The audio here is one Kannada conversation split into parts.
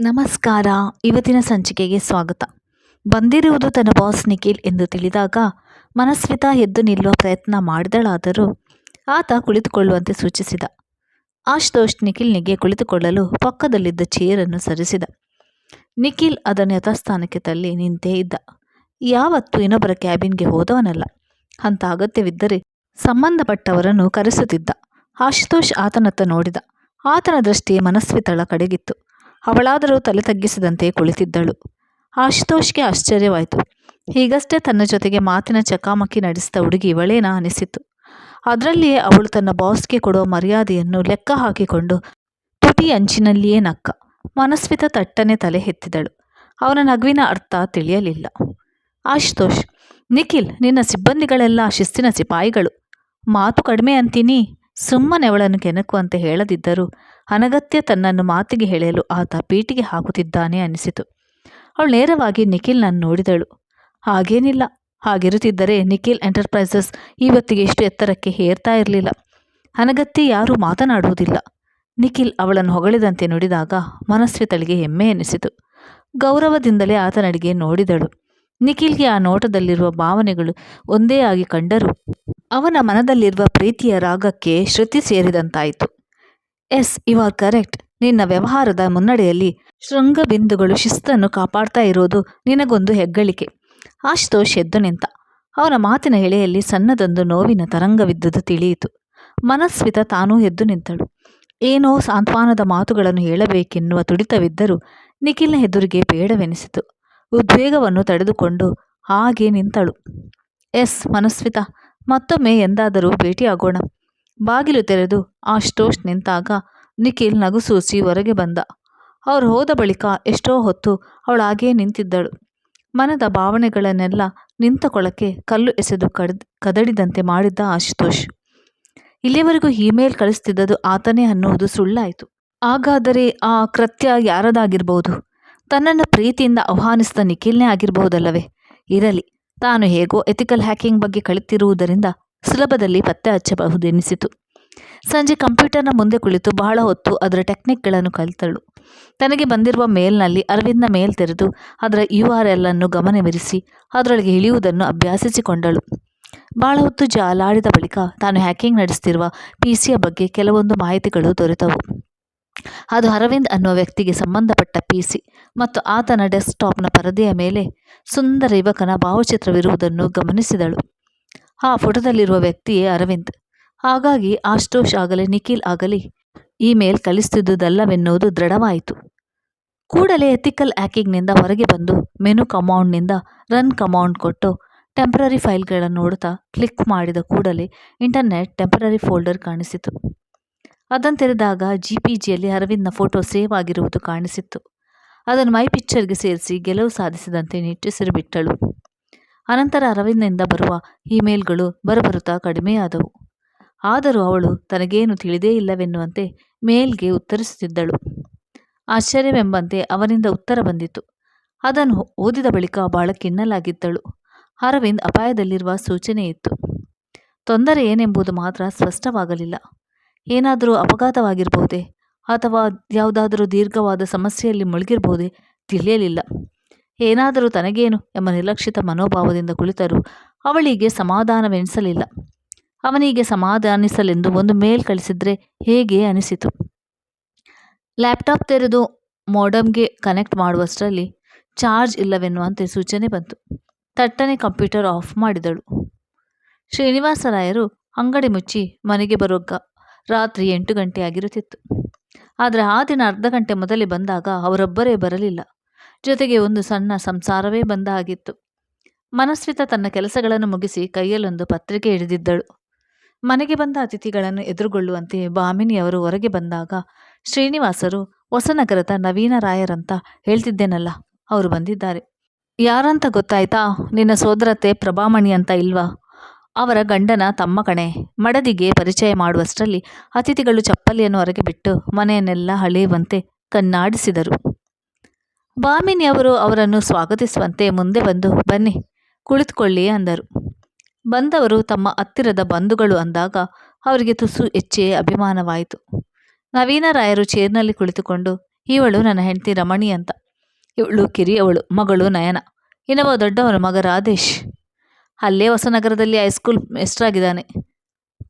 ನಮಸ್ಕಾರ. ಇವತ್ತಿನ ಸಂಚಿಕೆಗೆ ಸ್ವಾಗತ. ಬಂದಿರುವುದು ತನ್ನ ಬಾಸ್ ನಿಖಿಲ್ ಎಂದು ತಿಳಿದಾಗ ಮನಸ್ವಿತ ಎದ್ದು ನಿಲ್ಲುವ ಪ್ರಯತ್ನ ಮಾಡಿದಳಾದರೂ ಆತ ಕುಳಿತುಕೊಳ್ಳುವಂತೆ ಸೂಚಿಸಿದ. ಆಶುತೋಷ್ ನಿಖಿಲ್ನಿಗೆ ಕುಳಿತುಕೊಳ್ಳಲು ಪಕ್ಕದಲ್ಲಿದ್ದ ಚೇರನ್ನು ಸರಿಸಿದ. ನಿಖಿಲ್ ಅದನ್ನು ಯಥಾಸ್ಥಾನಕ್ಕೆ ತಳ್ಳಿ ನಿಂತೇ ಇದ್ದ. ಯಾವತ್ತೂ ಇನ್ನೊಬ್ಬರ ಕ್ಯಾಬಿನ್ಗೆ ಹೋದವನಲ್ಲ. ಅಂತ ಅಗತ್ಯವಿದ್ದರೆ ಸಂಬಂಧಪಟ್ಟವರನ್ನು ಕರೆಸುತ್ತಿದ್ದ. ಆಶುತೋಷ್ ಆತನತ್ತ ನೋಡಿದ. ಆತನ ದೃಷ್ಟಿ ಮನಸ್ವಿತಳ ಕಡೆಗಿತ್ತು. ಅವಳಾದರೂ ತಲೆ ತಗ್ಗಿಸದಂತೆ ಕುಳಿತಿದ್ದಳು. ಆಶುತೋಷ್ಗೆ ಆಶ್ಚರ್ಯವಾಯಿತು. ಹೀಗಷ್ಟೇ ತನ್ನ ಜೊತೆಗೆ ಮಾತಿನ ಚಕಾಮಕಿ ನಡೆಸಿದ ಹುಡುಗಿ ಇವಳೇನಾ ಅನಿಸಿತು. ಅದರಲ್ಲಿಯೇ ಅವಳು ತನ್ನ ಬಾಸ್ಗೆ ಕೊಡುವ ಮರ್ಯಾದೆಯನ್ನು ಲೆಕ್ಕ ಹಾಕಿಕೊಂಡು ತುಟಿ ಅಂಚಿನಲ್ಲಿಯೇ ನಕ್ಕ. ಮನಸ್ವಿತ ತಟ್ಟನೆ ತಲೆ ಎತ್ತಿದಳು. ಅವನ ನಗುವಿನ ಅರ್ಥ ತಿಳಿಯಲಿಲ್ಲ. ಆಶುತೋಷ್, ನಿಖಿಲ್, ನಿನ್ನ ಸಿಬ್ಬಂದಿಗಳೆಲ್ಲ ಶಿಸ್ತಿನ ಸಿಪಾಯಿಗಳು. ಮಾತು ಕಡಿಮೆ ಅಂತೀನಿ. ಸುಮ್ಮನೆ ಅವಳನ್ನು ಅಂತ ಹೇಳದಿದ್ದರೂ ಅನಗತ್ಯ ತನ್ನನ್ನು ಮಾತಿಗೆ ಹೇಳಲು ಆತ ಪೀಟಿಗೆ ಹಾಕುತ್ತಿದ್ದಾನೆ ಅನಿಸಿತು ಅವಳು ನೇರವಾಗಿ ನಿಖಿಲ್ನನ್ನು ನೋಡಿದಳು. ಹಾಗೇನಿಲ್ಲ. ಹಾಗಿರುತ್ತಿದ್ದರೆ ನಿಖಿಲ್ ಎಂಟರ್ಪ್ರೈಸಸ್ ಇವತ್ತಿಗೆ ಎಷ್ಟು ಎತ್ತರಕ್ಕೆ ಹೇರ್ತಾ ಇರಲಿಲ್ಲ. ಅನಗತ್ಯ ಯಾರೂ ಮಾತನಾಡುವುದಿಲ್ಲ. ನಿಖಿಲ್ ಅವಳನ್ನು ಹೊಗಳಿದಂತೆ ನುಡಿದಾಗ ಮನಸ್ವಿತಳಿಗೆ ಹೆಮ್ಮೆ ಎನಿಸಿತು ಗೌರವದಿಂದಲೇ ಆತನಡಿಗೆ ನೋಡಿದಳು. ನಿಖಿಲ್ಗೆ ಆ ನೋಟದಲ್ಲಿರುವ ಭಾವನೆಗಳು ಒಂದೇ ಆಗಿ ಕಂಡರು. ಅವನ ಮನದಲ್ಲಿರುವ ಪ್ರೀತಿಯ ರಾಗಕ್ಕೆ ಶ್ರುತಿ ಸೇರಿದಂತಾಯಿತು. Yes you are correct. ನಿನ್ನ ವ್ಯವಹಾರದ ಮುನ್ನಡೆಯಲ್ಲಿ ಶೃಂಗಬಿಂದುಗಳು ಶಿಸ್ತನ್ನು ಕಾಪಾಡ್ತಾ ಇರೋದು ನಿನಗೊಂದು ಹೆಗ್ಗಳಿಕೆ. ಆಶುತೋಷ್ ಎದ್ದು ನಿಂತ. ಅವನ ಮಾತಿನ ಎಳೆಯಲ್ಲಿ ಸಣ್ಣದೊಂದು ನೋವಿನ ತರಂಗವಿದ್ದುದು ತಿಳಿಯಿತು. ಮನಸ್ವಿತ ತಾನೂ ಎದ್ದು ನಿಂತಳು. ಏನೋ ಸಾಂತ್ವನದ ಮಾತುಗಳನ್ನು ಹೇಳಬೇಕೆನ್ನುವ ತುಡಿತವಿದ್ದರೂ ನಿಖಿಲ್ನ ಎದುರಿಗೆ ಬೇಡವೆನಿಸಿತು. ಉದ್ವೇಗವನ್ನು ತಡೆದುಕೊಂಡು ಹಾಗೆ ನಿಂತಳು. ಎಸ್, ಮನಸ್ವಿತ, ಮತ್ತೊಮ್ಮೆ ಎಂದಾದರೂ ಭೇಟಿಯಾಗೋಣ. ಬಾಗಿಲು ತೆರೆದು ಆಶುತೋಷ್ ನಿಂತಾಗ ನಿಖಿಲ್ ನಗುಸೂಸಿ ಹೊರಗೆ ಬಂದ. ಅವರು ಹೋದ ಬಳಿಕ ಎಷ್ಟೋ ಹೊತ್ತು ಅವಳಾಗೇ ನಿಂತಿದ್ದಳು. ಮನದ ಭಾವನೆಗಳನ್ನೆಲ್ಲ ನಿಂತ ಕೊಳಕ್ಕೆ ಕಲ್ಲು ಎಸೆದು ಕಡ್, ಕದಡಿದಂತೆ ಮಾಡಿದ್ದ ಆಶುತೋಷ್. ಇಲ್ಲಿಯವರೆಗೂ ಇಮೇಲ್ ಕಳಿಸ್ತಿದ್ದದು ಆತನೇ ಅನ್ನುವುದು ಸುಳ್ಳಾಯಿತು. ಹಾಗಾದರೆ ಆ ಕೃತ್ಯ ಯಾರದಾಗಿರ್ಬೋದು? ತನ್ನನ್ನು ಪ್ರೀತಿಯಿಂದ ಆಹ್ವಾನಿಸಿದ ನಿಖಿಲ್ನೇ ಆಗಿರಬಹುದಲ್ಲವೇ? ಇರಲಿ, ತಾನು ಹೇಗೋ ಎಥಿಕಲ್ ಹ್ಯಾಕಿಂಗ್ ಬಗ್ಗೆ ಕಲಿತಿರುವುದರಿಂದ ಸುಲಭದಲ್ಲಿ ಪತ್ತೆ ಹಚ್ಚಬಹುದೆನಿಸಿತು. ಸಂಜೆ ಕಂಪ್ಯೂಟರ್ನ ಮುಂದೆ ಕುಳಿತು ಬಹಳ ಹೊತ್ತು ಅದರ ಟೆಕ್ನಿಕ್ಗಳನ್ನು ಕಲಿತಳು. ತನಗೆ ಬಂದಿರುವ ಮೇಲ್ನಲ್ಲಿ ಅರವಿಂದ್ನ ಮೇಲ್ ತೆರೆದು ಅದರ ಯು ಆರ್ ಎಲ್ ಅನ್ನು ಗಮನವಿರಿಸಿ ಅದರೊಳಗೆ ಇಳಿಯುವುದನ್ನು ಅಭ್ಯಾಸಿಸಿಕೊಂಡಳು. ಬಹಳ ಹೊತ್ತು ಜಾಲಾಡಿದ ಬಳಿಕ ತಾನು ಹ್ಯಾಕಿಂಗ್ ನಡೆಸುತ್ತಿರುವ ಪಿ ಸಿಯ ಬಗ್ಗೆ ಕೆಲವೊಂದು ಮಾಹಿತಿಗಳು ದೊರೆತವು. ಅದು ಅರವಿಂದ್ ಅನ್ನುವ ವ್ಯಕ್ತಿಗೆ ಸಂಬಂಧಪಟ್ಟ ಪಿ ಸಿ ಮತ್ತು ಆತನ ಡೆಸ್ಕ್ಟಾಪ್ನ ಪರದೆಯ ಮೇಲೆ ಸುಂದರ ಯುವಕನ ಭಾವಚಿತ್ರವಿರುವುದನ್ನು ಗಮನಿಸಿದಳು. ಆ ಫೋಟೋದಲ್ಲಿರುವ ವ್ಯಕ್ತಿಯೇ ಅರವಿಂದ್. ಹಾಗಾಗಿ ಆಶುತೋಷ್ ಆಗಲಿ, ನಿಖಿಲ್ ಆಗಲಿ, ಇಮೇಲ್ ಕಳಿಸ್ತಿದ್ದುದಲ್ಲವೆನ್ನುವುದು ದೃಢವಾಯಿತು. ಕೂಡಲೇ ಎಥಿಕಲ್ ಆ್ಯಕಿಂಗ್ನಿಂದ ಹೊರಗೆ ಬಂದು ಮೆನು ಕಮೌಂಡ್ನಿಂದ ರನ್ ಕಮೌಂಡ್ ಕೊಟ್ಟು ಟೆಂಪ್ರರಿ ಫೈಲ್ಗಳನ್ನು ನೋಡುತ್ತಾ ಕ್ಲಿಕ್ ಮಾಡಿದ ಕೂಡಲೇ ಇಂಟರ್ನೆಟ್ ಟೆಂಪ್ರರಿ ಫೋಲ್ಡರ್ ಕಾಣಿಸಿತು. ಅದನ್ನು ತೆರೆದಾಗ ಜಿ ಪಿ ಜಿಯಲ್ಲಿ ಅರವಿಂದ್ನ ಫೋಟೋ ಸೇವ್ ಆಗಿರುವುದು ಕಾಣಿಸಿತ್ತು. ಅದನ್ನು ಮೈ ಪಿಕ್ಚರ್ಗೆ ಸೇರಿಸಿ ಗೆಲುವು ಸಾಧಿಸಿದಂತೆ ನಿಟ್ಟುಸಿರು ಬಿಟ್ಟಳು. ಅನಂತರ ಅರವಿಂದ್ನಿಂದ ಬರುವ ಇಮೇಲ್ಗಳು ಬರಬರುತ್ತಾ ಕಡಿಮೆಯಾದವು. ಆದರೂ ಅವಳು ತನಗೇನು ತಿಳಿದೇ ಇಲ್ಲವೆನ್ನುವಂತೆ ಮೇಲ್ಗೆ ಉತ್ತರಿಸುತ್ತಿದ್ದಳು. ಆಶ್ಚರ್ಯವೆಂಬಂತೆ ಅವನಿಂದ ಉತ್ತರ ಬಂದಿತು. ಅದನ್ನು ಓದಿದ ಬಳಿಕ ಬಹಳ ಕಿನ್ನಲಾಗಿದ್ದಳು ಅರವಿಂದ್ ಅಪಾಯದಲ್ಲಿರುವ ಸೂಚನೆ ಇತ್ತು. ತೊಂದರೆ ಏನೆಂಬುದು ಮಾತ್ರ ಸ್ಪಷ್ಟವಾಗಲಿಲ್ಲ. ಏನಾದರೂ ಅಪಘಾತವಾಗಿರಬಹುದೇ ಅಥವಾ ಯಾವುದಾದರೂ ದೀರ್ಘವಾದ ಸಮಸ್ಯೆಯಲ್ಲಿ ಮುಳುಗಿರಬಹುದೇ ತಿಳಿಯಲಿಲ್ಲ. ಏನಾದರೂ ತನಗೇನು ಎಂಬ ನಿರ್ಲಕ್ಷಿತ ಮನೋಭಾವದಿಂದ ಕುಳಿತರೂ ಅವಳಿಗೆ ಸಮಾಧಾನವೆನಿಸಲಿಲ್ಲ. ಅವನಿಗೆ ಸಮಾಧಾನಿಸಲೆಂದು ಒಂದು ಮೇಲ್ ಕಳಿಸಿದ್ರೆ ಹೇಗೆ ಅನಿಸಿತು. ಲ್ಯಾಪ್ಟಾಪ್ ತೆರೆದು ಮೋಡಮ್ಗೆ ಕನೆಕ್ಟ್ ಮಾಡುವಷ್ಟರಲ್ಲಿ ಚಾರ್ಜ್ ಇಲ್ಲವೆನ್ನುವಂತೆ ಸೂಚನೆ ಬಂತು. ತಟ್ಟನೆ ಕಂಪ್ಯೂಟರ್ ಆಫ್ ಮಾಡಿದಳು. ಶ್ರೀನಿವಾಸರಾಯರು ಅಂಗಡಿ ಮುಚ್ಚಿ ಮನೆಗೆ ಬರೋಗ್ಗ ರಾತ್ರಿ ಎಂಟು ಗಂಟೆ ಆಗಿರುತ್ತಿತ್ತು. ಆದರೆ ಆ ದಿನ ಅರ್ಧ ಗಂಟೆ ಮೊದಲೇ ಬಂದಾಗ ಅವರೊಬ್ಬರೇ ಬರಲಿಲ್ಲ. ಜೊತೆಗೆ ಒಂದು ಸಣ್ಣ ಸಂಸಾರವೇ ಬಂದ ಹಾಗಿತ್ತು ಮನಸ್ವಿತ ತನ್ನ ಕೆಲಸಗಳನ್ನು ಮುಗಿಸಿ ಕೈಯಲ್ಲೊಂದು ಪತ್ರಿಕೆ ಹಿಡಿದಿದ್ದಳು. ಮನೆಗೆ ಬಂದ ಅತಿಥಿಗಳನ್ನು ಎದುರುಗೊಳ್ಳುವಂತೆ ಭಾಮಿನಿಯವರು ಹೊರಗೆ ಬಂದಾಗ, ಶ್ರೀನಿವಾಸರು, ಹೊಸನಗರದ ನವೀನ ರಾಯರಂತ ಹೇಳ್ತಿದ್ದೇನಲ್ಲ, ಅವರು ಬಂದಿದ್ದಾರೆ. ಯಾರಂತ ಗೊತ್ತಾಯ್ತಾ? ನಿನ್ನ ಸೋದರತೆ ಪ್ರಭಾಮಣಿ ಅಂತ ಇಲ್ವಾ? ಅವರ ಗಂಡನ ತಮ್ಮ ಕಣೆ. ಮಡದಿಗೆ ಪರಿಚಯ ಮಾಡುವಷ್ಟರಲ್ಲಿ ಅತಿಥಿಗಳು ಚಪ್ಪಲಿಯನ್ನು ಹೊರಗೆ ಬಿಟ್ಟು ಮನೆಯನ್ನೆಲ್ಲ ಹಳೆಯುವಂತೆ ಕಣ್ಣಾಡಿಸಿದರು. ಭಾಮಿನಿಯವರು ಅವರನ್ನು ಸ್ವಾಗತಿಸುವಂತೆ ಮುಂದೆ ಬಂದು, ಬನ್ನಿ, ಕುಳಿತುಕೊಳ್ಳಿ ಅಂದರು. ಬಂದವರು ತಮ್ಮ ಹತ್ತಿರದ ಬಂಧುಗಳು ಅಂದಾಗ ಅವರಿಗೆ ತುಸು ಹೆಚ್ಚೇ ಅಭಿಮಾನವಾಯಿತು. ನವೀನ ರಾಯರು ಚೇರ್ನಲ್ಲಿ ಕುಳಿತುಕೊಂಡು, ಇವಳು ನನ್ನ ಹೆಂಡತಿ ರಮಣಿ ಅಂತ. ಇವಳು ಕಿರಿಯವಳು, ಮಗಳು ನಯನ. ಇನ್ನೊಬ್ಬ ದೊಡ್ಡವನ ಮಗ ರಾಧೇಶ್. ಅಲ್ಲೇ ಹೊಸನಗರದಲ್ಲಿ ಹೈಸ್ಕೂಲ್ ಮೆಸ್ಟ್ರಾಗಿದ್ದಾನೆ.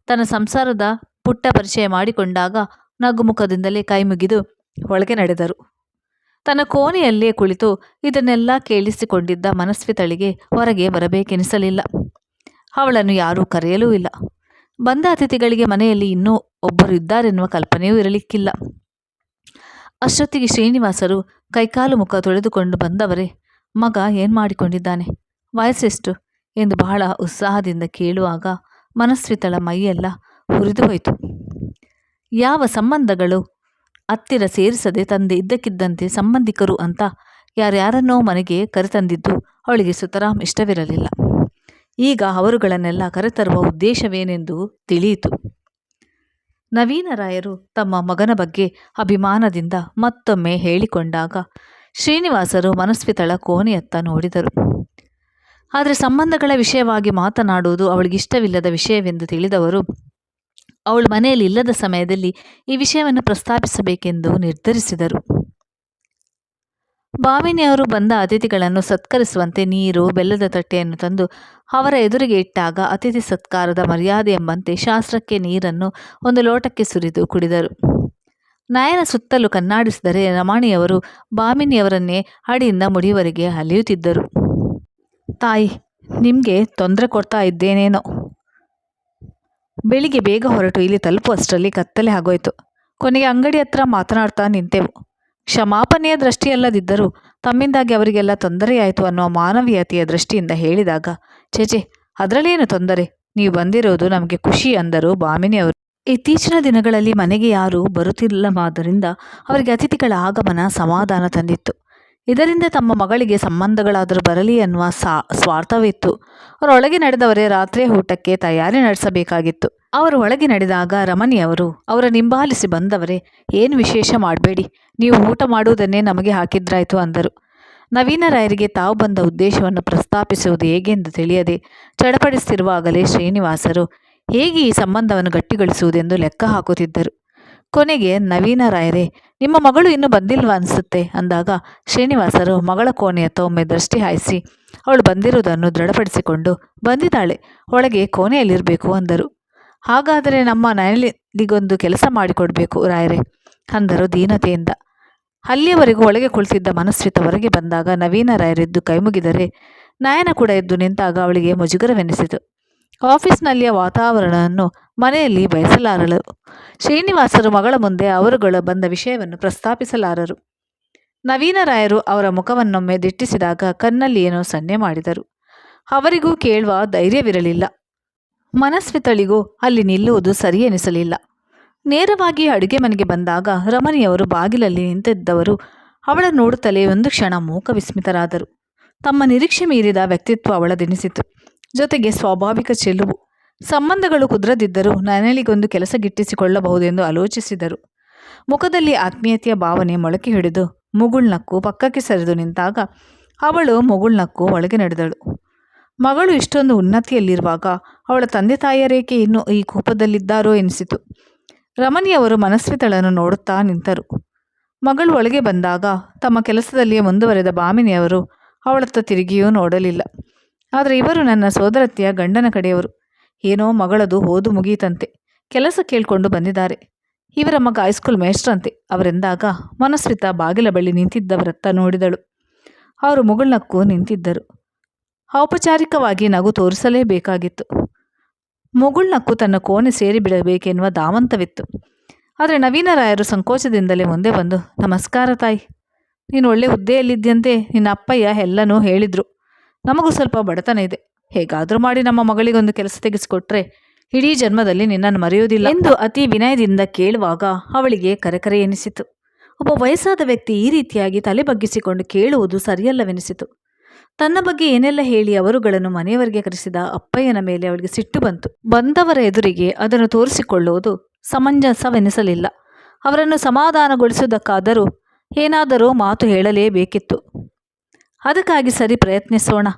ತನ್ನ ಸಂಸಾರದ ಪುಟ್ಟ ಪರಿಚಯ ಮಾಡಿಕೊಂಡಾಗ ನಗುಮುಖದಿಂದಲೇ ಕೈ ಮುಗಿದು ಒಳಗೆ ನಡೆದರು. ತನ್ನ ಕೋಣೆಯಲ್ಲೇ ಕುಳಿತು ಇದನ್ನೆಲ್ಲ ಕೇಳಿಸಿಕೊಂಡಿದ್ದ ಮನಸ್ವಿತಳಿಗೆ ಹೊರಗೆ ಬರಬೇಕೆನಿಸಲಿಲ್ಲ. ಅವಳನ್ನು ಯಾರೂ ಕರೆಯಲೂ ಇಲ್ಲ. ಬಂದ ಅತಿಥಿಗಳಿಗೆ ಮನೆಯಲ್ಲಿ ಇನ್ನೂ ಒಬ್ಬರು ಇದ್ದಾರೆನ್ನುವ ಕಲ್ಪನೆಯೂ ಇರಲಿಕ್ಕಿಲ್ಲ. ಅಷ್ಟೊತ್ತಿಗೆ ಶ್ರೀನಿವಾಸರು ಕೈಕಾಲು ಮುಖ ತೊಳೆದುಕೊಂಡು ಬಂದವರೇ, ಮಗ ಏನು ಮಾಡಿಕೊಂಡಿದ್ದಾನೆ? ವಯಸ್ಸೆಷ್ಟು? ಎಂದು ಬಹಳ ಉತ್ಸಾಹದಿಂದ ಕೇಳುವಾಗ ಮನಸ್ವಿತಳ ಮೈಯೆಲ್ಲ ಹುರಿದು ಹೋಯಿತು. ಯಾವ ಸಂಬಂಧಗಳು? ಹತ್ತಿರ ಸೇರಿಸದೆ ತಂದೆ ಇದ್ದಕ್ಕಿದ್ದಂತೆ ಸಂಬಂಧಿಕರು ಅಂತ ಯಾರ್ಯಾರನ್ನೋ ಮನೆಗೆ ಕರೆತಂದಿದ್ದು ಅವಳಿಗೆ ಸುತರಾಮ್ ಇಷ್ಟವಿರಲಿಲ್ಲ. ಈಗ ಅವರುಗಳನ್ನೆಲ್ಲ ಕರೆತರುವ ಉದ್ದೇಶವೇನೆಂದು ತಿಳಿಯಿತು. ನವೀನರಾಯರು ತಮ್ಮ ಮಗನ ಬಗ್ಗೆ ಅಭಿಮಾನದಿಂದ ಮತ್ತೊಮ್ಮೆ ಹೇಳಿಕೊಂಡಾಗ ಶ್ರೀನಿವಾಸರು ಮನಸ್ವಿತಳ ಕೋಣೆಯತ್ತ ನೋಡಿದರು. ಆದರೆ ಸಂಬಂಧಗಳ ವಿಷಯವಾಗಿ ಮಾತನಾಡುವುದು ಅವಳಿಗಿಷ್ಟವಿಲ್ಲದ ವಿಷಯವೆಂದು ತಿಳಿದವರು ಅವಳು ಮನೆಯಲ್ಲಿ ಇಲ್ಲದ ಸಮಯದಲ್ಲಿ ಈ ವಿಷಯವನ್ನು ಪ್ರಸ್ತಾಪಿಸಬೇಕೆಂದು ನಿರ್ಧರಿಸಿದರು. ಭಾವಿನಿಯವರು ಬಂದ ಅತಿಥಿಗಳನ್ನು ಸತ್ಕರಿಸುವಂತೆ ನೀರು, ಬೆಲ್ಲದ ತಟ್ಟೆಯನ್ನು ತಂದು ಅವರ ಎದುರಿಗೆ ಇಟ್ಟಾಗ ಅತಿಥಿ ಸತ್ಕಾರದ ಮರ್ಯಾದೆ ಎಂಬಂತೆ ಶಾಸ್ತ್ರಕ್ಕೆ ನೀರನ್ನು ಒಂದು ಲೋಟಕ್ಕೆ ಸುರಿದು ಕುಡಿದರು. ನಾಯನ ಸುತ್ತಲೂ ಕನ್ನಾಡಿಸಿದರೆ ರಮಾಣಿಯವರು ಭಾಮಿನಿಯವರನ್ನೇ ಅಡಿಯಿಂದ ಮುಡಿಯವರೆಗೆ ಅಲಿಯುತ್ತಿದ್ದರು. ತಾಯಿ, ನಿಮಗೆ ತೊಂದರೆ ಕೊಡ್ತಾ ಇದ್ದೇನೇನೋ. ಬೆಳಿಗ್ಗೆ ಬೇಗ ಹೊರಟು, ಇಲ್ಲಿ ತಲುಪುವಷ್ಟರಲ್ಲಿ ಕತ್ತಲೆ ಆಗೋಯ್ತು. ಕೊನೆಗೆ ಅಂಗಡಿ ಹತ್ರ ಮಾತನಾಡ್ತಾ ನಿಂತೆವು. ಕ್ಷಮಾಪಣೆಯ ದೃಷ್ಟಿಯಲ್ಲದಿದ್ದರೂ ತಮ್ಮಿಂದಾಗಿ ಅವರಿಗೆಲ್ಲ ತೊಂದರೆಯಾಯಿತು ಅನ್ನುವ ಮಾನವೀಯತೆಯ ದೃಷ್ಟಿಯಿಂದ ಹೇಳಿದಾಗ ಚೇಚೆ ಅದರಲ್ಲೇನು ತೊಂದರೆ? ನೀವು ಬಂದಿರೋದು ನಮಗೆ ಖುಷಿ ಅಂದರು ಭಾಮಿನಿಯವರು ಇತ್ತೀಚಿನ ದಿನಗಳಲ್ಲಿ ಮನೆಗೆ ಯಾರೂ ಬರುತ್ತಿಲ್ಲವಾದ್ದರಿಂದ ಅವರಿಗೆ ಅತಿಥಿಗಳ ಆಗಮನ ಸಮಾಧಾನ ತಂದಿತ್ತು. ಇದರಿಂದ ತಮ್ಮ ಮಗಳಿಗೆ ಸಂಬಂಧಗಳಾದರೂ ಬರಲಿ ಎನ್ನುವ ಸಾ, ಸ್ವಾರ್ಥವಿತ್ತು. ಅವರೊಳಗೆ ನಡೆದವರೇ ರಾತ್ರಿ ಊಟಕ್ಕೆ ತಯಾರಿ ನಡೆಸಬೇಕಾಗಿತ್ತು. ಅವರು ಒಳಗೆ ನಡೆದಾಗ ರಮಣಿಯವರು, ಅವರ ನಿಂಬಾಲಿಸಿ ಬಂದವರೇ, ಏನು ವಿಶೇಷ ಮಾಡಬೇಡಿ, ನೀವು ಊಟ ಮಾಡುವುದನ್ನೇ ನಮಗೆ ಹಾಕಿದ್ರಾಯ್ತು ಅಂದರು. ನವೀನ ರಾಯರಿಗೆ ತಾವು ಬಂದ ಉದ್ದೇಶವನ್ನು ಪ್ರಸ್ತಾಪಿಸುವುದು ಹೇಗೆಂದು ತಿಳಿಯದೆ, ಚಡಪಡಿಸುತ್ತಿರುವಾಗಲೇ ಶ್ರೀನಿವಾಸರು, ಹೇಗೆ ಈ ಸಂಬಂಧವನ್ನು ಗಟ್ಟಿಗೊಳಿಸುವುದೆಂದು ಲೆಕ್ಕ ಹಾಕುತ್ತಿದ್ದರು. ಕೊನೆಗೆ ನವೀನ ರಾಯರೇ, ನಿಮ್ಮ ಮಗಳು ಇನ್ನೂ ಬಂದಿಲ್ವಾ ಅನಿಸುತ್ತೆ ಅಂದಾಗ ಶ್ರೀನಿವಾಸರು ಮಗಳ ಕೋಣೆಯತ್ತ ಒಮ್ಮೆ ದೃಷ್ಟಿ ಹಾಯಿಸಿ, ಅವಳು ಬಂದಿರುವುದನ್ನು ದೃಢಪಡಿಸಿಕೊಂಡು ಬಂದಿದ್ದಾಳೆ, ಒಳಗೆ ಕೋಣೆಯಲ್ಲಿರಬೇಕು ಅಂದರು. ಹಾಗಾದರೆ ನಮ್ಮ ನಯಲಿಗೊಂದು ಕೆಲಸ ಮಾಡಿಕೊಡಬೇಕು ರಾಯರೇ, ಅಂದರು ದೀನತೆಯಿಂದ. ಅಲ್ಲಿಯವರೆಗೂ ಒಳಗೆ ಕುಳಿತಿದ್ದ ಮನಸ್ವಿತ ಹೊರಗೆ ಬಂದಾಗ ನವೀನ ರಾಯರೆದ್ದು ಕೈಮುಗಿದರೆ, ನಯನ ಕೂಡ ಎದ್ದು ನಿಂತಾಗ ಅವಳಿಗೆ ಮುಜುಗರವೆನಿಸಿತು. ಆಫೀಸ್ನಲ್ಲಿಯ ವಾತಾವರಣವನ್ನು ಮನೆಯಲ್ಲಿ ಬಯಸಲಾರಳು ಶ್ರೀನಿವಾಸರು ಮಗಳ ಮುಂದೆ ಅವರುಗಳು ಬಂದ ವಿಷಯವನ್ನು ಪ್ರಸ್ತಾಪಿಸಲಾರರು. ನವೀನರಾಯರು ಅವರ ಮುಖವನ್ನೊಮ್ಮೆ ದಿಟ್ಟಿಸಿದಾಗ ಕನ್ನಲ್ಲಿ ಏನೋ ಸನ್ನೆ ಮಾಡಿದರು. ಅವರಿಗೂ ಕೇಳುವ ಧೈರ್ಯವಿರಲಿಲ್ಲ. ಮನಸ್ವಿತಳಿಗೂ ಅಲ್ಲಿ ನಿಲ್ಲುವುದು ಸರಿ ಎನಿಸಲಿಲ್ಲ ನೇರವಾಗಿ ಅಡುಗೆ ಮನೆಗೆ ಬಂದಾಗ ರಮಣಿಯವರು ಬಾಗಿಲಲ್ಲಿ ನಿಂತಿದ್ದವರು ಅವಳ ನೋಡುತ್ತಲೇ ಒಂದು ಕ್ಷಣ ಮೂಕ ವಿಸ್ಮಿತರಾದರು. ತಮ್ಮ ನಿರೀಕ್ಷೆ ಮೀರಿದ ವ್ಯಕ್ತಿತ್ವ ಅವಳದೆನಿಸಿತು ಜೊತೆಗೆ ಸ್ವಾಭಾವಿಕ ಚೆಲುವು. ಸಂಬಂಧಗಳು ಕುದುರದಿದ್ದರೂ ನನಲಿಗೊಂದು ಕೆಲಸ ಗಿಟ್ಟಿಸಿಕೊಳ್ಳಬಹುದೆಂದು ಆಲೋಚಿಸಿದರು. ಮುಖದಲ್ಲಿ ಆತ್ಮೀಯತೆಯ ಭಾವನೆ ಮೊಳಕೆ ಹಿಡಿದು ಮುಗುಳ್ನಕ್ಕು ಪಕ್ಕಕ್ಕೆ ಸರಿದು ನಿಂತಾಗ ಅವಳು ಮುಗುಳ್ನಕ್ಕು ಒಳಗೆ ನಡೆದಳು. ಮಗಳು ಇಷ್ಟೊಂದು ಉನ್ನತಿಯಲ್ಲಿರುವಾಗ ಅವಳ ತಂದೆ ತಾಯಿಯರೇಕೆ ಇನ್ನೂ ಈ ಕೋಪದಲ್ಲಿದ್ದಾರೋ ಎನಿಸಿತು. ರಮಣಿಯವರು ಮನಸ್ವಿತಳನ್ನು ನೋಡುತ್ತಾ ನಿಂತರು. ಮಗಳು ಒಳಗೆ ಬಂದಾಗ ತಮ್ಮ ಕೆಲಸದಲ್ಲಿಯೇ ಮುಂದುವರೆದ ಭಾಮಿನಿಯವರು ಅವಳತ್ತ ತಿರುಗಿಯೂ ನೋಡಲಿಲ್ಲ. ಆದರೆ ಇವರು ನನ್ನ ಸೋದರತ್ತೆಯ ಗಂಡನ ಕಡೆಯವರು. ಏನೋ ಮಗಳದು ಓದು ಮುಗಿಯಿತಂತೆ. ಕೆಲಸ ಕೇಳಿಕೊಂಡು ಬಂದಿದ್ದಾರೆ. ಇವರ ಮಗ ಹೈಸ್ಕೂಲ್ ಮೇಷ್ಟ್ರಂತೆ ಅವರೆಂದಾಗ ಮನಸ್ವಿತ ಬಾಗಿಲ ಬಳಿ ನಿಂತಿದ್ದವರತ್ತ ನೋಡಿದಳು. ಅವರು ಮುಗುಳ್ನಕ್ಕೂ ನಿಂತಿದ್ದರು. ಔಪಚಾರಿಕವಾಗಿ ನಗು ತೋರಿಸಲೇಬೇಕಾಗಿತ್ತು. ಮುಗುಳ್ನಕ್ಕು ತನ್ನ ಕೋಣೆ ಸೇರಿಬಿಡಬೇಕೆನ್ನುವ ಧಾವಂತವಿತ್ತು. ಆದರೆ ನವೀನರಾಯರು ಸಂಕೋಚದಿಂದಲೇ ಮುಂದೆ ಬಂದು, ನಮಸ್ಕಾರ ತಾಯಿ. ನೀನು ಒಳ್ಳೆ ಹುದ್ದೆಯಲ್ಲಿದ್ದಂತೆ ನಿನ್ನ ಅಪ್ಪಯ್ಯ ಎಲ್ಲನೂ ಹೇಳಿದ್ರು. ನಮಗೂ ಸ್ವಲ್ಪ ಬಡತನ ಇದೆ. ಹೇಗಾದರೂ ಮಾಡಿ ನಮ್ಮ ಮಗಳಿಗೊಂದು ಕೆಲಸ ತೆಗೆಸಿಕೊಟ್ರೆ ಇಡೀ ಜನ್ಮದಲ್ಲಿ ನಿನ್ನನ್ನು ಮರೆಯುವುದಿಲ್ಲ ಎಂದು ಅತಿ ವಿನಯದಿಂದ ಕೇಳುವಾಗ ಅವಳಿಗೆ ಕರೆಕರೆ ಎನಿಸಿತು. ಒಬ್ಬ ವಯಸ್ಸಾದ ವ್ಯಕ್ತಿ ಈ ರೀತಿಯಾಗಿ ತಲೆ ಬಗ್ಗಿಸಿಕೊಂಡು ಕೇಳುವುದು ಸರಿಯಲ್ಲವೆನಿಸಿತು. ತನ್ನ ಬಗ್ಗೆ ಏನೆಲ್ಲ ಹೇಳಿ ಅವರುಗಳನ್ನು ಮನೆಯವರಿಗೆ ಕರೆಸಿದ ಅಪ್ಪಯ್ಯನ ಮೇಲೆ ಅವಳಿಗೆ ಸಿಟ್ಟು ಬಂತು. ಬಂದವರ ಎದುರಿಗೆ ಅದನ್ನು ತೋರಿಸಿಕೊಳ್ಳುವುದು ಸಮಂಜಸವೆನಿಸಲಿಲ್ಲ. ಅವರನ್ನು ಸಮಾಧಾನಗೊಳಿಸುವುದಕ್ಕಾದರೂ ಏನಾದರೂ ಮಾತು ಹೇಳಲೇಬೇಕಿತ್ತು. ಅದಕ್ಕಾಗಿ ಸರಿ ಪ್ರಯತ್ನಿಸೋಣ.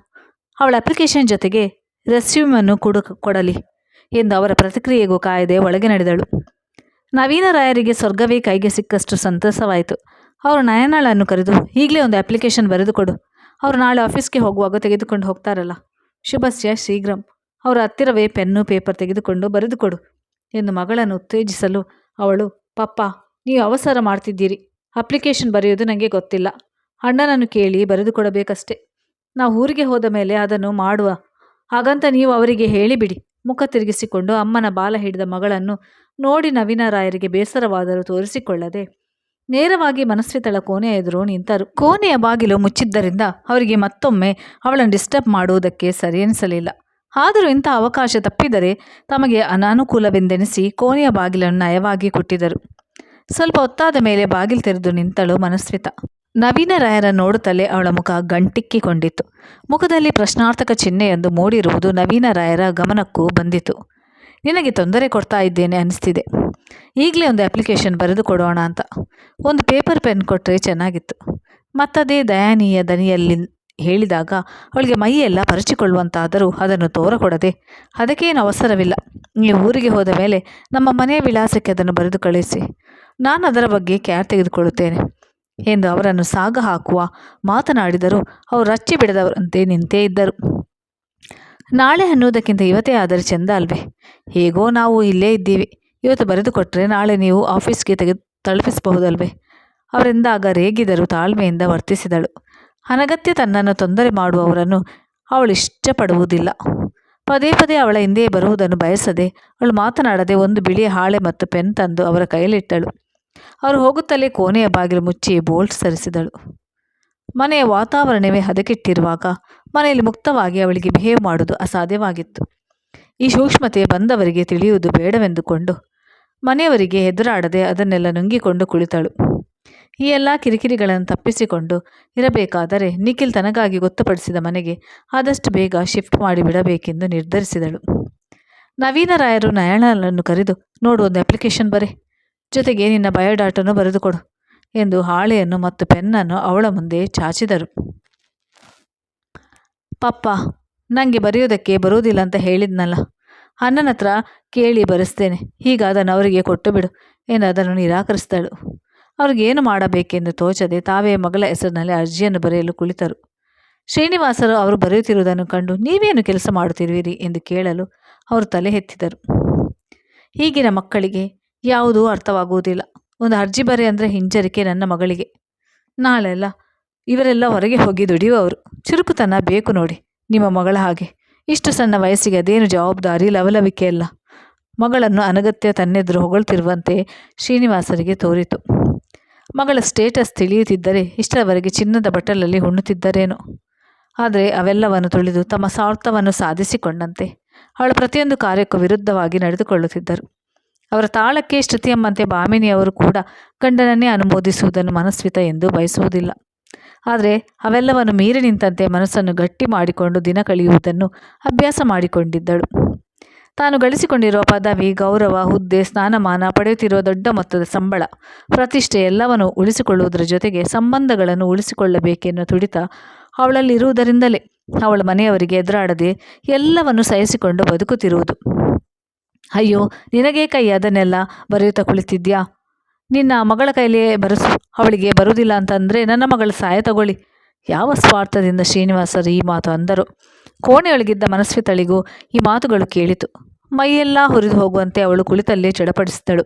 ಅವಳ ಅಪ್ಲಿಕೇಶನ್ ಜೊತೆಗೆ ರೆಸ್ಯೂಮನ್ನು ಕೂಡ, ಕೊಡಲಿ ಎಂದು ಅವರ ಪ್ರತಿಕ್ರಿಯೆಗೂ ಕಾಯದೆ ಒಳಗೆ ನಡೆದಳು. ನವೀನ ರಾಯರಿಗೆ ಸ್ವರ್ಗವೇ ಕೈಗೆ ಸಿಕ್ಕಷ್ಟು ಸಂತಸವಾಯಿತು. ಅವರು ನಯನಾಳನ್ನು ಕರೆದು, ಈಗಲೇ ಒಂದು ಅಪ್ಲಿಕೇಶನ್ ಬರೆದುಕೊಡು ಅವರು ನಾಳೆ ಆಫೀಸ್ಗೆ ಹೋಗುವಾಗ ತೆಗೆದುಕೊಂಡು ಹೋಗ್ತಾರಲ್ಲ. ಶುಭಸ್ಯ, ಶೀಘ್ರಂ. ಅವರ ಹತ್ತಿರವೇ ಪೆನ್ನು ಪೇಪರ್ ತೆಗೆದುಕೊಂಡು ಬರೆದುಕೊಡು ಎಂದು ಮಗಳನ್ನು ಉತ್ತೇಜಿಸಲು ಅವಳು, ಪಪ್ಪ, ನೀವು ಅವಸರ ಮಾಡ್ತಿದ್ದೀರಿ. ಅಪ್ಲಿಕೇಶನ್ ಬರೆಯೋದು ನನಗೆ ಗೊತ್ತಿಲ್ಲ. ಅಣ್ಣನನ್ನು ಕೇಳಿ ಬರೆದುಕೊಡಬೇಕಷ್ಟೆ. ನಾವು ಊರಿಗೆ ಹೋದ ಮೇಲೆ ಅದನ್ನು ಮಾಡುವ. ಹಾಗಂತ ನೀವು ಅವರಿಗೆ ಹೇಳಿಬಿಡಿ. ಮುಖ ತಿರುಗಿಸಿಕೊಂಡು ಅಮ್ಮನ ಬಾಲ ಹಿಡಿದ ಮಗಳನ್ನು ನೋಡಿ ನವೀನ ರಾಯರಿಗೆ ಬೇಸರವಾದರೂ ತೋರಿಸಿಕೊಳ್ಳದೆ ನೇರವಾಗಿ ಮನಸ್ವಿತಳ ಕೋಣೆಯ ಎದುರು ನಿಂತರು. ಕೋಣೆಯ ಬಾಗಿಲು ಮುಚ್ಚಿದ್ದರಿಂದ ಅವರಿಗೆ ಮತ್ತೊಮ್ಮೆ ಅವಳನ್ನು ಡಿಸ್ಟರ್ಬ್ ಮಾಡುವುದಕ್ಕೆ ಸರಿಯೆನಿಸಲಿಲ್ಲ ಆದರೂ ಇಂಥ ಅವಕಾಶ ತಪ್ಪಿದರೆ ತಮಗೆ ಅನಾನುಕೂಲವೆಂದೆನಿಸಿ ಕೋಣೆಯ ಬಾಗಿಲನ್ನು ನಯವಾಗಿ ಕೊಟ್ಟಿದರು ಸ್ವಲ್ಪ ಹೊತ್ತಾದ ಮೇಲೆ ಬಾಗಿಲು ತೆರೆದು ನಿಂತಳು ಮನಸ್ವಿತ. ನವೀನ ರಾಯರ ನೋಡುತ್ತಲೇ ಅವಳ ಮುಖ ಗಂಟಿಕ್ಕಿಕೊಂಡಿತ್ತು. ಮುಖದಲ್ಲಿ ಪ್ರಶ್ನಾರ್ಥಕ ಚಿಹ್ನೆಯೊಂದು ಮೂಡಿರುವುದು ನವೀನ ರಾಯರ ಗಮನಕ್ಕೂ ಬಂದಿತು. ನಿನಗೆ ತೊಂದರೆ ಕೊಡ್ತಾ ಇದ್ದೇನೆ ಅನಿಸ್ತಿದೆ. ಈಗಲೇ ಒಂದು ಅಪ್ಲಿಕೇಶನ್ ಬರೆದು ಕೊಡೋಣ ಅಂತ. ಒಂದು ಪೇಪರ್ ಪೆನ್ ಕೊಟ್ಟರೆ ಚೆನ್ನಾಗಿತ್ತು. ಮತ್ತದೇ ದಯಾನೀಯ ದನಿಯಲ್ಲಿ ಹೇಳಿದಾಗ ಅವಳಿಗೆ ಮೈಯೆಲ್ಲ ಪರಚಿಕೊಳ್ಳುವಂತಾದರೂ ಅದನ್ನು ತೋರಕೊಡದೆ, ಅದಕ್ಕೇನು ಅವಸರವಿಲ್ಲ. ನೀವು ಊರಿಗೆ ಹೋದ ಮೇಲೆ ನಮ್ಮ ಮನೆಯ ವಿಳಾಸಕ್ಕೆ ಅದನ್ನು ಬರೆದು ಕಳಿಸಿ. ನಾನು ಅದರ ಬಗ್ಗೆ ಕ್ಯಾರ್ ತೆಗೆದುಕೊಳ್ಳುತ್ತೇನೆ. ಎಂದು ಅವರನ್ನು ಸಾಗ ಹಾಕುವ ಮಾತನಾಡಿದರು. ಅವರು ರಚ್ಚಿ ಬಿಡದವರಂತೆ ನಿಂತೇ ಇದ್ದರು. ನಾಳೆ ಅನ್ನುವುದಕ್ಕಿಂತ ಇವತ್ತೇ ಆದರೆ ಚೆಂದ ಅಲ್ವೇ? ಹೇಗೋ ನಾವು ಇಲ್ಲೇ ಇದ್ದೀವಿ. ಇವತ್ತು ಬರೆದು ಕೊಟ್ಟರೆ ನಾಳೆ ನೀವು ಆಫೀಸ್ಗೆ ತೆಗೆ ತಲುಪಿಸಬಹುದಲ್ವೇ? ಅವರಿಂದ ಆಗ ರೇಗಿದರು ತಾಳ್ಮೆಯಿಂದ ವರ್ತಿಸಿದಳು. ಅನಗತ್ಯ ತನ್ನನ್ನು ತೊಂದರೆ ಮಾಡುವವರನ್ನು ಅವಳು ಇಷ್ಟಪಡುವುದಿಲ್ಲ. ಪದೇ ಪದೇ ಅವಳ ಹಿಂದೆಯೇ ಬರುವುದನ್ನು ಬಯಸದೆ ಅವಳು ಮಾತನಾಡದೆ ಒಂದು ಬಿಳಿಯ ಹಾಳೆ ಮತ್ತು ಪೆನ್ ತಂದು ಅವರ ಕೈಯಲ್ಲಿಟ್ಟಳು. ಅವರು ಹೋಗುತ್ತಲೇ ಕೋಣೆಯ ಬಾಗಿಲು ಮುಚ್ಚಿ ಬೋಲ್ಟ್ ಸರಿಸಿದಳು. ಮನೆಯ ವಾತಾವರಣವೇ ಹದಗೆಟ್ಟಿರುವಾಗ ಮನೆಯಲ್ಲಿ ಮುಕ್ತವಾಗಿ ಅವಳಿಗೆ ಬಿಹೇವ್ ಮಾಡುವುದು ಅಸಾಧ್ಯವಾಗಿತ್ತು. ಈ ಸೂಕ್ಷ್ಮತೆ ಬಂದವರಿಗೆ ತಿಳಿಯುವುದು ಬೇಡವೆಂದುಕೊಂಡು ಮನೆಯವರಿಗೆ ಹೆದರಾಡದೆ ಅದನ್ನೆಲ್ಲ ನುಂಗಿಕೊಂಡು ಕುಳಿತಳು. ಈ ಎಲ್ಲ ಕಿರಿಕಿರಿಗಳನ್ನು ತಪ್ಪಿಸಿಕೊಂಡು ಇರಬೇಕಾದರೆ ನಿಖಿಲ್ ತನಗಾಗಿ ಗೊತ್ತುಪಡಿಸಿದ ಮನೆಗೆ ಆದಷ್ಟು ಬೇಗ ಶಿಫ್ಟ್ ಮಾಡಿಬಿಡಬೇಕೆಂದು ನಿರ್ಧರಿಸಿದಳು. ನವೀನರಾಯರು ರಾಯರು ಕರೆದು, ನೋಡು, ಒಂದು ಅಪ್ಲಿಕೇಶನ್ ಬರೆ. ಜೊತೆಗೆ ನಿನ್ನ ಬಯೋಡಾಟನ್ನು ಬರೆದುಕೊಡು ಎಂದು ಹಾಳೆಯನ್ನು ಮತ್ತು ಪೆನ್ನನ್ನು ಅವಳ ಮುಂದೆ ಚಾಚಿದರು. ಪಪ್ಪ ನನಗೆ ಬರೆಯೋದಕ್ಕೆ ಬರುವುದಿಲ್ಲ ಅಂತ ಹೇಳಿದ್ನಲ್ಲ, ಅಣ್ಣನ ಹತ್ರ ಕೇಳಿ ಬರೆಸ್ತೇನೆ ಹೀಗ ಅದನ್ನು ಅವರಿಗೆ ಕೊಟ್ಟು ಬಿಡು ಎಂದು ಅದನ್ನು ನಿರಾಕರಿಸಿದಳು. ಅವ್ರಿಗೇನು ಮಾಡಬೇಕೆಂದು ತೋಚದೆ ತಾವೇ ಮಗಳ ಹೆಸರಿನಲ್ಲಿ ಅರ್ಜಿಯನ್ನು ಬರೆಯಲು ಕುಳಿತರು. ಶ್ರೀನಿವಾಸರು ಅವರು ಬರೆಯುತ್ತಿರುವುದನ್ನು ಕಂಡು, ನೀವೇನು ಕೆಲಸ ಮಾಡುತ್ತಿರುವಿರಿ ಎಂದು ಕೇಳಲು ಅವರು ತಲೆ ಎತ್ತಿದರು. ಈಗಿನ ಮಕ್ಕಳಿಗೆ ಯಾವುದೂ ಅರ್ಥವಾಗುವುದಿಲ್ಲ. ಒಂದು ಅರ್ಜಿ ಬರೆ ಅಂದರೆ ಹಿಂಜರಿಕೆ ನನ್ನ ಮಗಳಿಗೆ. ನಾಳೆಲ್ಲ ಇವರೆಲ್ಲ ಹೊರಗೆ ಹೋಗಿ ದುಡಿಯುವವರು. ಚುರುಕುತನ ಬೇಕು ನೋಡಿ, ನಿಮ್ಮ ಮಗಳ ಹಾಗೆ. ಇಷ್ಟು ಸಣ್ಣ ವಯಸ್ಸಿಗೆ ಅದೇನು ಜವಾಬ್ದಾರಿ, ಲವಲವಿಕೆ ಅಲ್ಲ. ಮಗಳನ್ನು ಅನಗತ್ಯ ತನ್ನೆದುರು ಹೊಗಳ್ತಿರುವಂತೆ ಶ್ರೀನಿವಾಸರಿಗೆ ತೋರಿತು. ಮಗಳ ಸ್ಟೇಟಸ್ ತಿಳಿಯುತ್ತಿದ್ದರೆ ಇಷ್ಟರವರೆಗೆ ಚಿನ್ನದ ಬಟ್ಟಲಲ್ಲಿ ಹುಣ್ಣುತ್ತಿದ್ದರೇನೋ. ಆದರೆ ಅವೆಲ್ಲವನ್ನು ತುಳಿದು ತಮ್ಮ ಸ್ವಾರ್ಥವನ್ನು ಸಾಧಿಸಿಕೊಂಡಂತೆ ಅವಳ ಪ್ರತಿಯೊಂದು ಕಾರ್ಯಕ್ಕೂ ವಿರುದ್ಧವಾಗಿ ನಡೆದುಕೊಳ್ಳುತ್ತಿದ್ದರು. ಅವರ ತಾಳಕ್ಕೆ ಶ್ರುತಿಯಮ್ಮಂತೆ ಭಾಮಿನಿಯವರು ಕೂಡ ಗಂಡನನ್ನೇ ಅನುಮೋದಿಸುವುದನ್ನು ಮನಸ್ವಿತ ಎಂದು ಬಯಸುವುದಿಲ್ಲ. ಆದರೆ ಅವೆಲ್ಲವನ್ನು ಮೀರಿ ನಿಂತಂತೆ ಮನಸ್ಸನ್ನು ಗಟ್ಟಿ ಮಾಡಿಕೊಂಡು ದಿನ ಕಳೆಯುವುದನ್ನು ಅಭ್ಯಾಸ ಮಾಡಿಕೊಂಡಿದ್ದಳು. ತಾನು ಗಳಿಸಿಕೊಂಡಿರುವ ಪದವಿ, ಗೌರವ, ಹುದ್ದೆ, ಸ್ನಾನಮಾನ, ಪಡೆಯುತ್ತಿರುವ ದೊಡ್ಡ ಮೊತ್ತದ ಸಂಬಳ, ಪ್ರತಿಷ್ಠೆ ಎಲ್ಲವನ್ನು ಉಳಿಸಿಕೊಳ್ಳುವುದರ ಜೊತೆಗೆ ಸಂಬಂಧಗಳನ್ನು ಉಳಿಸಿಕೊಳ್ಳಬೇಕೆನ್ನುವ ತುಡಿತ ಅವಳಲ್ಲಿರುವುದರಿಂದಲೇ ಅವಳ ಮನೆಯವರಿಗೆ ಎದುರಾಡದೆ ಎಲ್ಲವನ್ನು ಸಹಿಸಿಕೊಂಡು ಬದುಕುತ್ತಿರುವುದು. ಅಯ್ಯೋ ನಿನಗೇ ಕೈ ಅದನ್ನೆಲ್ಲ ಬರೆಯುತ್ತಾ ಕುಳಿತಿದ್ಯಾ? ನಿನ್ನ ಮಗಳ ಕೈಲೇ ಬರೆಸು ಅವಳಿಗೆ ಬರುವುದಿಲ್ಲ ಅಂತಂದರೆ ನನ್ನ ಮಗಳ ಸಹಾಯ ತಗೊಳ್ಳಿ. ಯಾವ ಸ್ವಾರ್ಥದಿಂದ ಶ್ರೀನಿವಾಸರು ಈ ಮಾತು ಅಂದರು? ಕೋಣೆಯೊಳಗಿದ್ದ ಮನಸ್ವಿತಳಿಗೂ ಈ ಮಾತುಗಳು ಕೇಳಿತು. ಮೈಯೆಲ್ಲ ಹುರಿದು ಹೋಗುವಂತೆ ಅವಳು ಕುಳಿತಲ್ಲೇ ಚಡಪಡಿಸಿದಳು.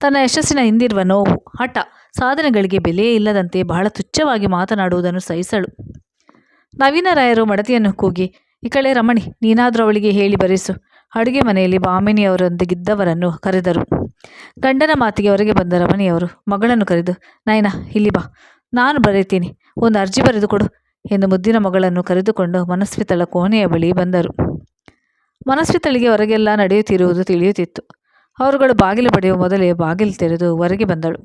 ತನ್ನ ಯಶಸ್ಸಿನ ಹಿಂದಿರುವ ನೋವು ಹಠ ಸಾಧನೆಗಳಿಗೆ ಬೆಲೆಯೇ ಇಲ್ಲದಂತೆ ಬಹಳ ತುಚ್ಛವಾಗಿ ಮಾತನಾಡುವುದನ್ನು ಸಹಿಸಳು. ನವೀನರಾಯರು ಮಡತಿಯನ್ನು ಕೂಗಿ ಈ ಕಳೆ ರಮಣಿ ನೀನಾದರೂ ಅವಳಿಗೆ ಹೇಳಿ ಬರೆಸು. ಅಡುಗೆ ಮನೆಯಲ್ಲಿ ಬಾಮಿನಿಯವರೊಂದಿಗಿದ್ದವರನ್ನು ಕರೆದರು. ಗಂಡನ ಮಾತಿಗೆ ಹೊರಗೆ ಬಂದ ರಮಣಿಯವರು ಮಗಳನ್ನು ಕರೆದು ನಾಯನ ಇಲ್ಲಿ ಬಾ. ನಾನು ಬರೀತೀನಿ ಒಂದು ಅರ್ಜಿ ಬರೆದು ಕೊಡು ಎಂದು ಮುದ್ದಿನ ಮಗಳನ್ನು ಕರೆದುಕೊಂಡು ಮನಸ್ವಿತಳ ಕೋಣೆಯ ಬಳಿ ಬಂದರು. ಮನಸ್ವಿತಳಿಗೆ ಹೊರಗೆಲ್ಲ ನಡೆಯುತ್ತಿರುವುದು ತಿಳಿಯುತ್ತಿತ್ತು. ಅವರುಗಳು ಬಾಗಿಲು ಪಡೆಯುವ ಮೊದಲೇ ಬಾಗಿಲು ತೆರೆದು ಹೊರಗೆ ಬಂದಳು.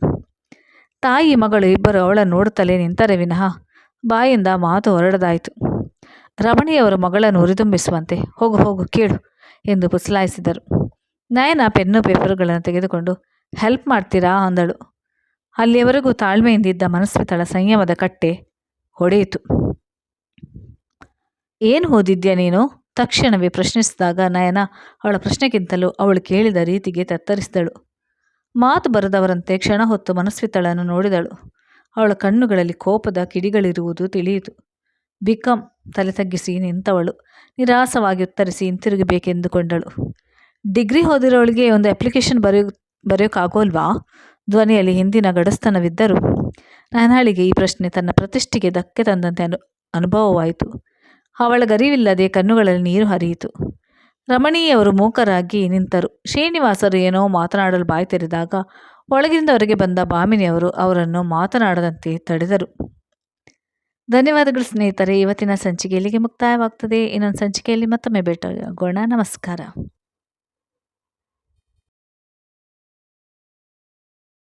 ತಾಯಿ ಮಗಳು ಇಬ್ಬರು ಅವಳನ್ನು ನೋಡುತ್ತಲೇ ನಿಂತರೆ ವಿನಃ ಬಾಯಿಂದ ಮಾತು ಹೊರಡದಾಯಿತು. ರಮಣಿಯವರು ಮಗಳನ್ನು ಹುರಿದುಂಬಿಸುವಂತೆ, ಹೋಗು ಹೋಗು, ಕೇಳು. ಎಂದು ಪುಸಲಾಯಿಸಿದರು. ನಯನ ಪೆನ್ನು ಪೇಪರ್ಗಳನ್ನು ತೆಗೆದುಕೊಂಡು, ಹೆಲ್ಪ್ ಮಾಡ್ತೀರಾ? ಅಂದಳು. ಅಲ್ಲಿಯವರೆಗೂ ತಾಳ್ಮೆಯಿಂದಿದ್ದ ಮನಸ್ವಿತಳ ಸಂಯಮದ ಕಟ್ಟೆ ಹೊಡೆಯಿತು. ಏನು ಓದಿದ್ಯಾ ನೀನು? ತಕ್ಷಣವೇ ಪ್ರಶ್ನಿಸಿದಾಗ ನಯನ ಅವಳ ಪ್ರಶ್ನೆಗಿಂತಲೂ ಅವಳು ಕೇಳಿದ ರೀತಿಗೆ ತತ್ತರಿಸಿದಳು. ಮಾತು ಬರದವರಂತೆ ಕ್ಷಣ ಹೊತ್ತು ಮನಸ್ವಿತಳನ್ನು ನೋಡಿದಳು. ಅವಳ ಕಣ್ಣುಗಳಲ್ಲಿ ಕೋಪದ ಕಿಡಿಗಳಿರುವುದು ತಿಳಿಯಿತು. ಬಿಕಂ ತಲೆ ತಗ್ಗಿಸಿ ನಿಂತವಳು. ನಿರಾಸವಾಗಿ ಉತ್ತರಿಸಿ ಹಿಂತಿರುಗಬೇಕೆಂದುಕೊಂಡಳು. ಡಿಗ್ರಿ ಓದಿರೋಳಿಗೆ ಒಂದು ಅಪ್ಲಿಕೇಶನ್ ಬರೆಯೋ, ಬರೆಯೋಕ್ಕಾಗೋಲ್ವಾ? ಧ್ವನಿಯಲ್ಲಿ ಹಿಂದಿನ ಗಡಸ್ತನವಿದ್ದರೂ ನಾನಾಳಿಗೆ ಈ ಪ್ರಶ್ನೆ ತನ್ನ ಪ್ರತಿಷ್ಠೆಗೆ ಧಕ್ಕೆ ತಂದಂತೆ ಅನು, ಅನುಭವವಾಯಿತು. ಅವಳ ಗರಿವಿಲ್ಲದೆ ಕಣ್ಣುಗಳಲ್ಲಿ ನೀರು ಹರಿಯಿತು. ರಮಣೀಯವರು ಮೂಕರಾಗಿ ನಿಂತರು. ಶ್ರೀನಿವಾಸರು ಏನೋ ಮಾತನಾಡಲು ಬಾಯಿ ತೆರೆದಾಗ ಹೊರಗೆ ಬಂದ ಭಾಮಿನಿಯವರು ಅವರನ್ನು ಮಾತನಾಡದಂತೆ ತಡೆದರು. ಧನ್ಯವಾದಗಳು ಸ್ನೇಹಿತರೆ. ಇವತ್ತಿನ ಸಂಚಿಕೆ ಇಲ್ಲಿಗೆ ಮುಕ್ತಾಯವಾಗ್ತದೆ. ಇನ್ನೊಂದು ಸಂಚಿಕೆಯಲ್ಲಿ ಮತ್ತೊಮ್ಮೆ ಭೇಟಿಯಾಗೋಣ. ನಮಸ್ಕಾರ.